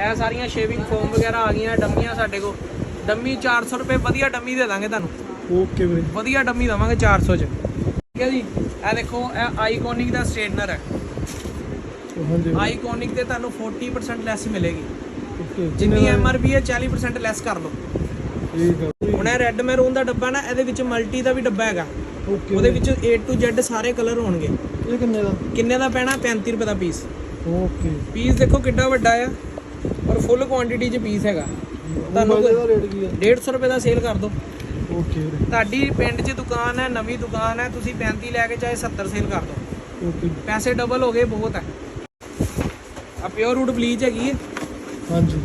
ਇਹ ਸਾਰੀਆਂ shaving foam ਵਗੈਰਾ ਆ ਗਈਆਂ ਡੰਮੀਆਂ ਸਾਡੇ ਕੋਲ। ਡੰਮੀ 400 ਰੁਪਏ ਵਧੀਆ ਡੰਮੀ ਦੇ ਦਾਂਗੇ ਤੁਹਾਨੂੰ। ਓਕੇ ਵੀਰੇ। ਵਧੀਆ ਡੰਮੀ ਦਵਾਂਗੇ 400 ਚ। ਠੀਕ ਹੈ ਜੀ? ਇਹ ਦੇਖੋ ਇਹ ਆਈਕੋਨਿਕ ਦਾ ਸਟ੍ਰੇਟਨਰ ਹੈ। ਹਾਂਜੀ ਆਈਕੋਨਿਕ ਤੇ ਤੁਹਾਨੂੰ 40% ਲੈਸ ਮਿਲੇਗੀ। ਓਕੇ ਜਿੰਨੀ ਐਮਆਰਪੀ ਹੈ 40% ਲੈਸ ਕਰ ਲਓ। ਠੀਕ ਆ। ਹੁਣ ਇਹ ਰੈੱਡ ਮੈਰੂਨ ਦਾ ਡੱਬਾ ਨਾ ਇਹਦੇ ਵਿੱਚ ਮਲਟੀ ਦਾ ਵੀ ਡੱਬਾ ਹੈਗਾ। ਓਕੇ ਉਹਦੇ ਵਿੱਚ A to Z ਸਾਰੇ ਕਲਰ ਹੋਣਗੇ। ਇਹ ਕਿੰਨੇ ਦਾ? ਕਿੰਨੇ ਦਾ ਪੈਣਾ? 35 ਰੁਪਏ ਦਾ ਪੀਸ ਓਕੇ। ਪੀਸ ਦੇਖੋ ਕਿੱਡਾ ਵੱਡਾ ਆ। ਔਰ ਫੁੱਲ ਕੁਆਂਟੀਟੀ 'ਚ ਪੀਸ ਹੈਗਾ। ਤੁਹਾਨੂੰ ਮੋਬਾਈਲ ਦਾ ਰੇਟ ਕੀ ਆ? 150 ਰੁਪਏ ਦਾ ਸੇਲ ਕਰ ਦਿਓ ਓਕੇ ਵੀਰੇ ਤੁਹਾਡੀ ਪਿੰਡ 'ਚ ਦੁਕਾਨ ਹੈ ਨਵੀਂ ਦੁਕਾਨ ਹੈ ਤੁਸੀਂ 35 ਲੈ ਕੇ ਚਾਹੇ 70 ਸੇਲ ਕਰ ਦਿਓ ਓਕੇ ਪੈਸੇ ਡਬਲ ਹੋ ਗਏ ਬਹੁਤ ਹੈ। ਆ ਪਿਓਰ ਰੂਟ ਬਲੀਚ ਹੈਗੀ ਹੈ। ਹਾਂਜੀ।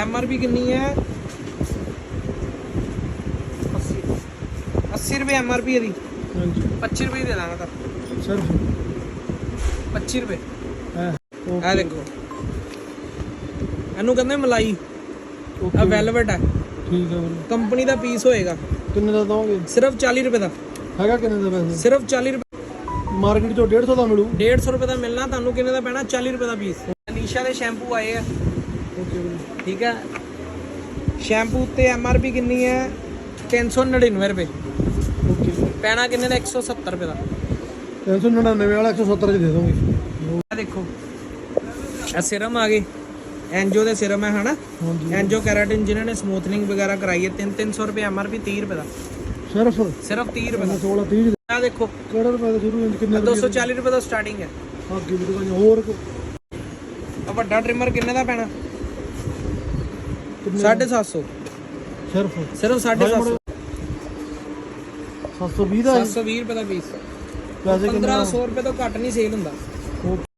ਐਮ ਆਰ ਪੀ ਕਿੰਨੀ ਹੈ? 80 80 ਰੁਪਏ ਐਮ ਆਰ ਪੀ ਇਹਦੀ। ਹਾਂਜੀ। 25 ਰੁਪਏ ਦੇ ਦਾਂਗਾ ਤਾਂ ਸਿਰਫ 25 ਰੁਪਏ। ਹੈ ਇਹ ਦੇਖੋ। ਇਹਨੂੰ ਕਹਿੰਦੇ ਮਲਾਈ। ਆ ਵੈਲਵਟ ਹੈ ਠੀਕ ਆ ਵੀਰੇ ਕੰਪਨੀ ਦਾ ਪੀਸ ਹੋਏਗਾ। ਕਿੰਨੇ ਦਾ ਦੋਗੇ ਸਿਰਫ 40 ਰੁਪਏ ਦਾ। ਹੈਗਾ ਕਿੰਨੇ ਦਾ ਵੈਸੇ? ਸਿਰਫ 40 ਰੁਪਏ। ਮਾਰਕੀਟ ਚੋਂ 150 ਦਾ ਮਿਲੂ? 150 ਰੁਪਏ ਦਾ ਮਿਲਣਾ ਤੁਹਾਨੂੰ ਕਿੰਨੇ ਦਾ ਪੈਣਾ? 40 ਰੁਪਏ ਦਾ ਪੀਸ ਅਨੀਸ਼ਾ ਦੇ ਸ਼ੈਂਪੂ ਆਏ ਆ। ਠੀਕ ਹੈ ਸ਼ੈਂਪੂ ਉੱਤੇ ਐਮ ਆਰ ਪੀ ਕਿੰਨੀ ਹੈ 399 ਰੁਪਏ। ਓਕੇ ਪੈਣਾ ਕਿੰਨੇ ਦਾ? 170 ਰੁਪਏ ਦਾ। 399 ਵਾਲਾ 170 ਚ ਦੇ ਦੋਗੇ ਇਹ ਦੇਖੋ। ਇਹ ਸਿਰਮ ਆ ਗਏ। ਐਂਜੋ ਦੇ ਸਿਰਮ ਹੈ ਹਨਾ? ਐਂਜੋ ਕੈਰਾਟਿਨ ਜਿਨ੍ਹਾਂ ਨੇ ਸਮੂਥਨਿੰਗ ਵਗੈਰਾ ਕਰਾਈ ਹੈ 3 300 ਰੁਪਏ ਐਮ ਆਰ ਪੀ 30 ਰੁਪਏ ਦਾ। ਸਿਰਫ? ਸਿਰਫ 30 ਰੁਪਏ ਦਾ। 16 30 ਆ ਦੇਖੋ। ਕਿਹੜਾ ਰੁਪਏ ਦਾ ਸ਼ੁਰੂ ਹੁੰਦਾ ਕਿੰਨੇ ਦਾ 240 ਰੁਪਏ ਦਾ ਸਟਾਰਟਿੰਗ ਹੈ। ਅੱਗੇ ਵੀ ਦੁਕਾਨ ਹੋਰ ਆ ਵੱਡਾ ਟ੍ਰਿਮਰ ਕਿੰਨੇ ਦਾ ਪੈਣਾ? ਕਿੰਨੇ 750 ਸਿਰਫ? ਸਿਰਫ 750 720 ਦਾ 720 ਰੁਪਏ ਦਾ ਪੀਸ ਵੈਸੇ ਕਿੰਨਾ? 1500 ਰੁਪਏ ਤੋਂ ਘੱਟ ਨਹੀਂ ਸੇਲ ਹੁੰਦਾ।